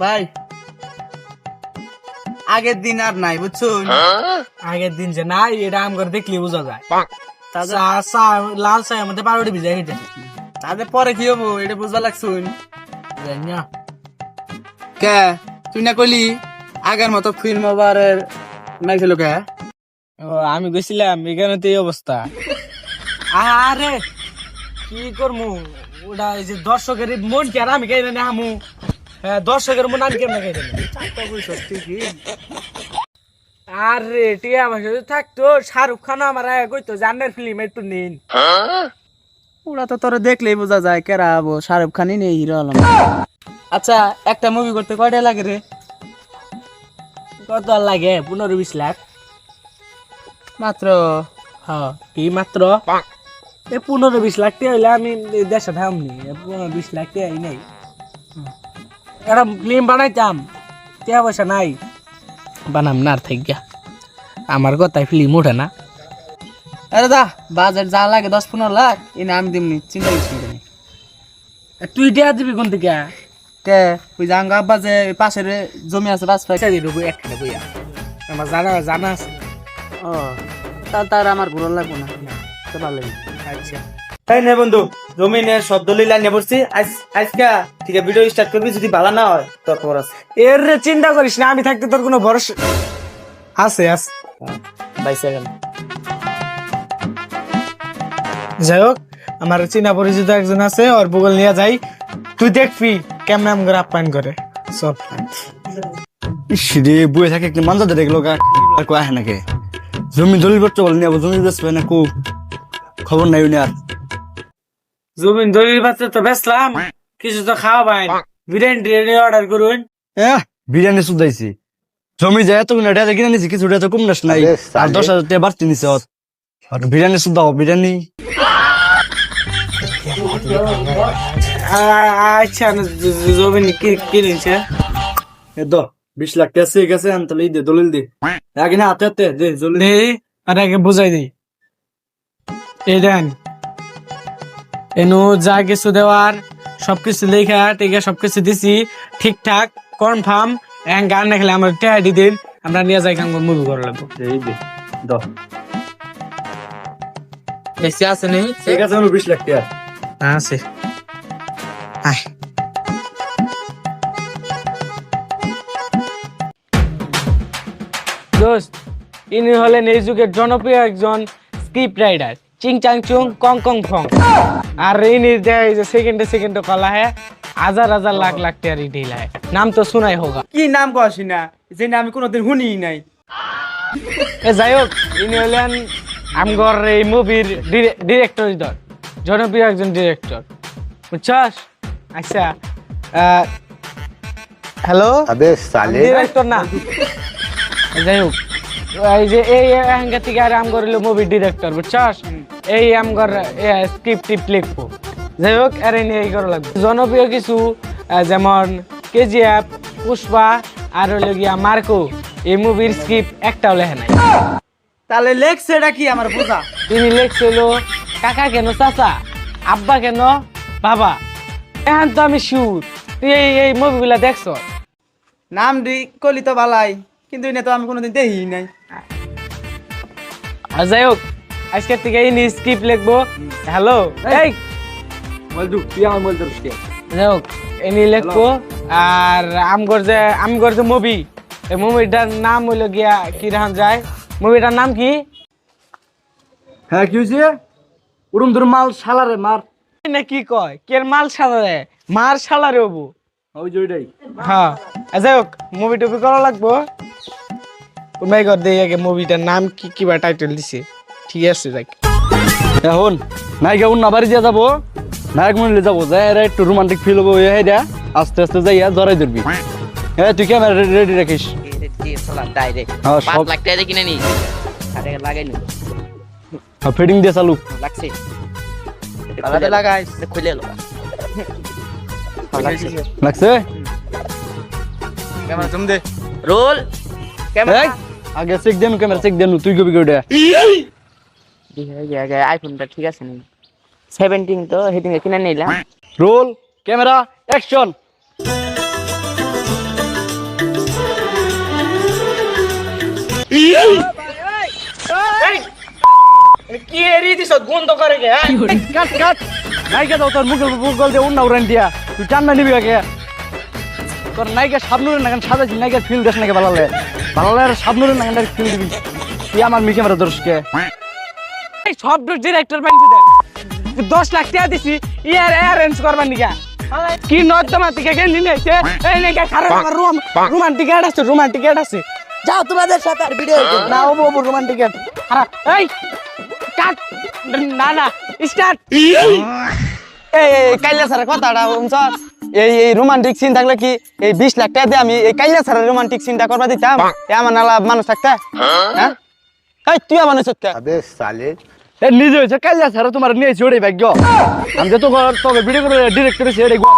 ভাই আগের দিন আর নাই বুঝছ আগের দিন যে নাই এটা আম করে দেখলে বোঝা যায়। লাল চায়ের মধ্যে পাউরুটি ভিজাই খেতে তাদের পরে কি হব? এটা জানি না। কে? তুই না কইলি আগের মতো ফিল্ম আবার নাই ছিল কে? আমি গেছিলাম এখানে তো এই অবস্থা। আরে কি করমু? ওটা এই যে দর্শকের মন কি আর আমি কেন হ্যাঁ দর্শকের মন আমি কেমন খাইতে আরে টিয়া ভাষা থাকতো। শাহরুখ খান আমার কইতো জান্নার ফিল্ম একটু নিন। ওরা তো তোরা দেখলেই বোঝা যায় কেরা শাহরুখ খানই নেই হিরো আলম। আচ্ছা একটা মুভি করতে কয়টা লাগে রে? কত লাগে? পনেরো বিশ লাখ। মাত্র? হ্যাঁ কি মাত্র? এই পনেরো বিশ লাখ টাকা হইলে আমি দেশে থামনি। পনেরো বিশ লাখ টাকা এই নাই। একটা ফিল্ম বানাইতাম। টাকা পয়সা নাই। বানাম না আর থাকিয়া আমার কথায় ফিল্ম ওঠে না। আরে দা বাজার যা লাগে দশ পনেরো লাখ এনে আমি দিমনি চিন্তা করিস না তুই টাকা দিবি কোন থেকে কে? ওই যে আঙ্গা আব্বা যে পাশের জমি আছে পাঁচ দিয়ে দেবো একটা বইয়া। আমার জানা জানা আছে। ও তা তার আমার ঘুরো লাগবো না। তো ভালো আচ্ছা। তাই না বন্ধু জমিনের সব দলিল আনিয়ে পড়ছি আজ আজকা ঠিক আছে ভিডিও স্টার্ট করবি যদি ভালো না হয় তোর খবর আছে। এর রে চিন্তা করিস না আমি থাকতে তোর কোনো ভরসা আছে আছে। বাইশ সেকেন্ড যাই হোক আমার চিনা পরিচিত একজন আছে ওর বগল নিয়ে যাই। তুই দেখবি কেমন আম করে আপ্যায়ন করে। চল। ইসরে বয়ে থাকে একটু মানজাতে দেখল কা কো আহে নাকি? জমি দলিল করতে বলেন আবার জমি বেচবে না কো খবর নাই উনি আর। জমিন দলিল পাত্র তো বেচলাম। কিছু তো খাওয়া পাই বিরিয়ানি টিরিয়ানি অর্ডার করুন। হ্যাঁ বিরিয়ানি শুধাইছি জমি যায় তো না এটা কিনে নিছি কিছু তো কম নাস নাই। আর দশ হাজার টাকা বাড়তি নিছে ওর। আর বিরিয়ানি শুধাও বিরিয়ানি। আচ্ছা জমিন কি- কিনেছে এ দো বিশ লাখ টাকা চেয়ে গেছে আমি তাহলে দে দলিল দে। আগে না হাতে হাতে দে দলিল নেই আর আগে বুঝাই দিই। এই দেন এনু যা কিছু দেওয়ার সব সবকিছু লেখা টেখা সবকিছু দিছি ঠিকঠাক কনফার্ম এখন গান না খেলে আমার টেহাডি দিন আমরা নিয়ে যাই কাম মুভি করে লাগবো। এই দে দো বেশি আছে নেই? ঠিক আছে আমার বিশ লাখ টাকা। আছে। আয়। দোস্ত ইনি হলেন এই যুগের জনপ্রিয় একজন স্ক্রিপ্ট রাইটার চিং চাং চুং কং কং ফং আর ঋণের যে সেকেন্ডে সেকেন্ডে কলা হ্যাঁ হাজার হাজার লাখ লাখ টাকা রিটেল হয় নাম তো শোনাই হোক কি নাম কসি না যে আমি কোনোদিন শুনি নাই। এ যাই হোক ইনি হলেন আমগর এই মুভির ডিরেক্টর ধর জনপ্রিয় একজন ডিরেক্টর বুঝছাস? আচ্ছা হ্যালো? ডিরেক্টর না। যাই হোক এই যে এই অ্যাঙ্গা থেকে আর আমগর হলো মুভির ডিরেক্টর বুঝছাস? এই আমগর স্ক্রিপ্ট টিপ লিখব যাই হোক আর এই নিয়ে এই করা লাগবে। জনপ্রিয় কিছু যেমন কেজিএফ পুষ্পা আর হলো গিয়া মার্কো এই মুভির স্ক্রিপ্ট একটাও লেখা নাই। তাহলে লেখছে এটা কি আমার বোঝা তিনি লেখছিল কাকা কেন চাচা আব্বা কেন বাবা? এখন তো আমি শিউর তুই এই এই মুভিগুলা দেখছ? নাম দি কলি তো ভালাই কিন্তু এনে তো আমি কোনোদিন দেখি নাই। আর যাই হোক আজকের থেকে এই স্ক্রিপ্ট লিখব। হ্যালো এই। বলদু তুই আমার বলতে যাই হোক এনি লিখব। আর আমগর যে আমগর যে মুভি এই মুভিটার নাম হইল গিয়া কি রাখান যায়। মুভিটার নাম কি? হ্যাঁ কি হয়েছে উড়ুম ধরে মাল শালারে মার। না কি কয়? কের মাল সালারে মার সালারে হব। ওই যে ওইটাই। হ্যাঁ। যাই হোক মুভি টুভি করা লাগবো। কর দেই আগে মুভিটার নাম কি কিবা টাইটেল দিছে? ঠিক আছে যাক। এখন নায়িকা উন্না বাড়ি দিয়ে যাব নায়ক মন্দিরে যাব যাই এরা একটু রোমান্টিক ফিল হব এই হেডা আস্তে আস্তে যাইয়া জড়াই ধরবি। হ্যাঁ তুই ক্যামেরা রেডি রাখিস? হ্যাঁ ফিটিং দিয়ে চালু। লাগছে। ক্যামেরা জুম দে। রোল। ক্যামেরা আগে চেক দেন ক্যামেরা চেক দেন তুই কবি কইটা আইফোনটা ঠিক আছে নি সেভেন্টিন তো সেদিন কিনে নিলাম। রোল ক্যামেরা অ্যাকশন কি এরি নাইকা দাও তোর মুখে মুখ দিয়ে উন্না উড়ান দিয়া। তুই টান্না নিবি আগে। তোর নাইকা সাবনুরে না কেন সাজাছি নাইকা ফিল দেশ নাকি বালালে বালালে সাবনুরে না কেন ফিল দিবি। তুই আমার মি ক্যামেরা দর্শকে এই সব ডিরেক্টর বানছি দেন দশ লাখ টাকা দিছি ইয়ার অ্যারেঞ্জ করবার নিকা। কি নর্দমা থেকে গেঞ্জি নিয়েছে এই নাকি খারাপ আমার রুম রোমান্টিক অ্যাড আছে রোমান্টিক অ্যাড আছে। যাও তোমাদের সাথে আর ভিডিও না ও বাবু রোমান্টিক অ্যাড খারাপ। এই কাট না না স্টার্ট এই কাইলা স্যারের কথাটা শুনছস এই এই রোমান্টিক সিন থাকলে কি এই বিশ লাখ টাকা দিয়ে আমি এই কাইলা স্যারের রোমান্টিক সিনটা করবা দিতাম? আমার নালা মানুষ থাকতে? হ্যাঁ? তুই আমার মানুষ থাকতে এ নিজে হয়েছে কাল্লা ছাড়া তোমার নিয়েছি ওটাই ভাগ্য আমি যে তো তবে ভিডিও করে হয়েছি এটাই গোয়া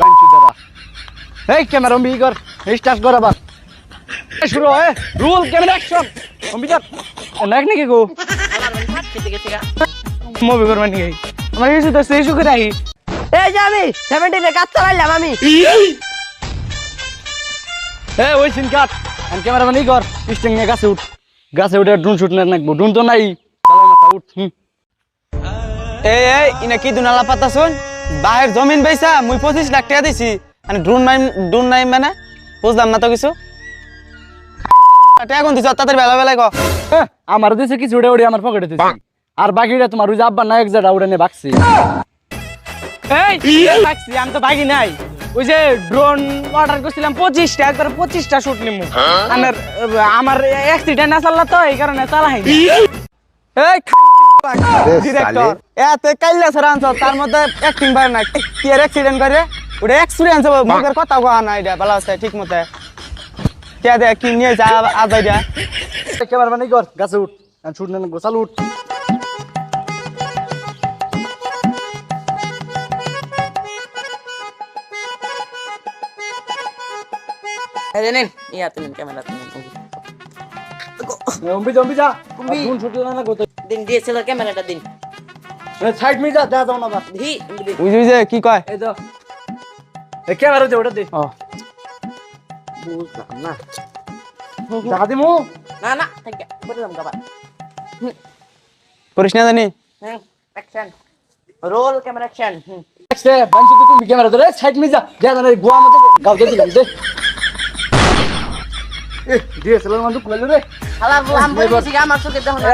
বাঞ্চু দ্বারা এই ক্যামেরা অম্বি কর স্টার্ট কর আবার শুরু হয় রুল ক্যামেরা অ্যাকশন অম্বিকার নাক নাকি গো মুভি করবার নিয়ে আমার কিছু তো সেই সুখে রাখি এই যে আমি সেভেন্টিনে কাজ চালাইলাম আমি এ ওই সিন কাট ক্যামেরা মানে কর স্টিং নিয়ে গাছে উঠ গাছে উঠে ড্রোন শুট না নাকবো ড্রোন তো নাই মাথা এই এই ইনা কি দুনালা পাতা শুন বাহের জমিন বেচা মুই পঁচিশ লাখ টাকা দিছি। মানে ড্রোন নাই ড্রোন নাই মানে? বুঝলাম না তো কিছু? টাকা কোন দিছ? তাদের বেলা বেলা ক। আমার দিছে কিছু উড়ে উড়ে আমার পকেটে দিছি। আর বাকিটা তোমার ওই যে আব্বা নায়ক যেটা উড়ে নিয়ে বাকছি এই থাকছি আমি তো বাকি নাই। ওই যে ড্রোন অর্ডার করছিলাম পঁচিশটা একবার পঁচিশটা শুট নিমু। আমার আমার অ্যাক্সিডেন্ট আসল তো এই কারণে চালাই এই ডিরেক্টর এতে কাইলা স্যার আনছ তার মধ্যে অ্যাক্টিং পারে না কি আর অ্যাক্সিডেন্ট করে? ওটা এক্সপিরিয়েন্স হবে মুখের কথা কওয়া না এটা ভালো আছে ঠিক মতে। কে দে কি নিয়ে যা আজ আইডিয়া। ক্যামেরা মানে কর গাছে উঠ শুট না চালু উঠ। নিন ইয়া তুলেন ক্যামেরা তুলেন অম্বি যা অম্বি যা। অম্বি। ড্রোন শুট না নাকবো দিন ডিএসএলআর ক্যামেরাটা দিন। সাইড মি যা দেখা যাও না বা দি দি। বুঝি যে কি কয়? এই তো। এই ক্যামেরা দে ওটা দে। ও। বুঝলাম না। দেখা দিমু। না না থেকে বললাম গাবা করিস না জানি? হ্যাঁ action roll camera action hmm. সে বাঞ্চি তো তুমি ক্যামেরা ধরে সাইড মি যা। যা না গোয়া মতে গাও দে দিলাম দে। এ ডিএসএলআর মানে কইলো রে হালা লাম বলছি আমার চোখে দেখো না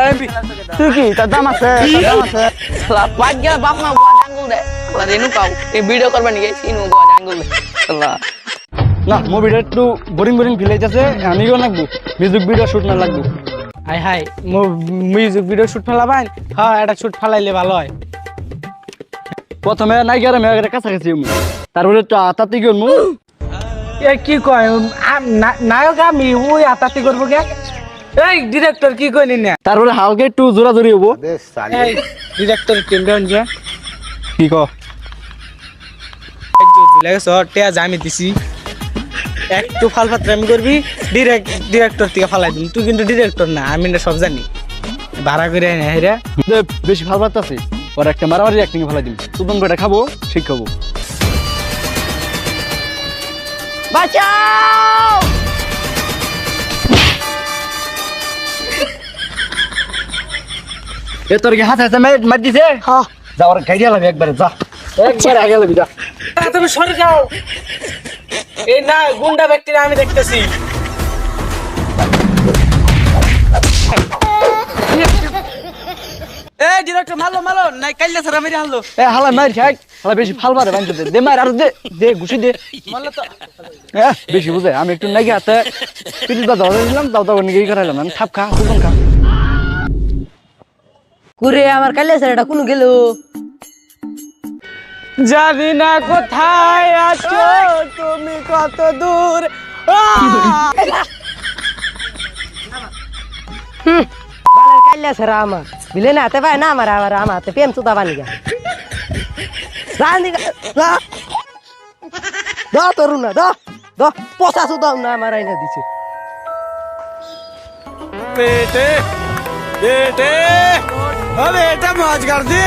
তুই কি তোর দাম আছে? দাম আছে? শালা বাদ গেল বাপ মা গোয়া ডাঙ্গুল দে। শালা রেনু কাউ এই ভিডিও করবা নিয়ে সিনু গোয়া ডাঙ্গুল দে। শালা। না মুভিটা একটু বোরিং বোরিং ফিল হইতাছে আমিও লাগবো। মিউজিক ভিডিও শুট না লাগবো hi hi music video shoot ফেলাবান হ্যাঁ এটা শুট ফেলাইলে ভালো হয়। প্রথমে নাইকারে মেয়ের কাছাকাছি মু তারপরে তো আতাতি গেল মু এ কি কয়? আম- নায়ক আমি ওই আতাতি করব কে? এই ডিরেক্টর কি কইনি না তারপরে হালকা একটু জোরা জোরি হব এই ডিরেক্টর কেমন যে? কি ক? টেয়া জামি দিছি। একটু ফাল ফাত্রামি করবি ডিরেক্ট ডিরেক্টর থেকে ফালাই দিম। তুই কিন্তু ডিরেক্টর না আমি না সব জানি। ভাড়া করে হেরে বেশি ভালো পারতাছি ওর একটা মারামারি অ্যাক্টিং ফেলা দিন করে খাব ঠিক খাব। বাঁচাও! এ তোর কি হাতে হাতে মার দিছে? হ্যাঁ। যা ওর গাইডিয়া লাগবে একবারে যা। একবারে আগে লাগবি যা। তুমি সরে যাও। এই না গুন্ডা ব্যক্তিরা আমি দেখতেছি। এই ডিরেক্টর মারলো মারলো। নাই কাইলা সারা মেরে হারলো। এ হালা মার খাই। হালা বেশি ফাল পারে বাঞ্চ দে। দে মার আর দে দে ঘুষি দে। মারলো তো এ বেশি বুঝে। আমি একটু নাকি হাতে পিটি বা ধরে দিলাম তাও তাও নিয়ে করাইলাম। আমি থাপ খা তুবন খা। কুরে আমার কাইলে স্যার এটা কোন গেল? জানি না কোথায় আছো তুমি কত দূর? বালের কাইলে আছে আমার। বিলে না হাতে পায় না আমার আবার আমার হাতে প্রেম চুতা বানি গা তরুণ না, দা দা। পচাশো দাম না আমার আইনা দিছে। বেটে বেটে। ও বেটে, মাছ কাটছে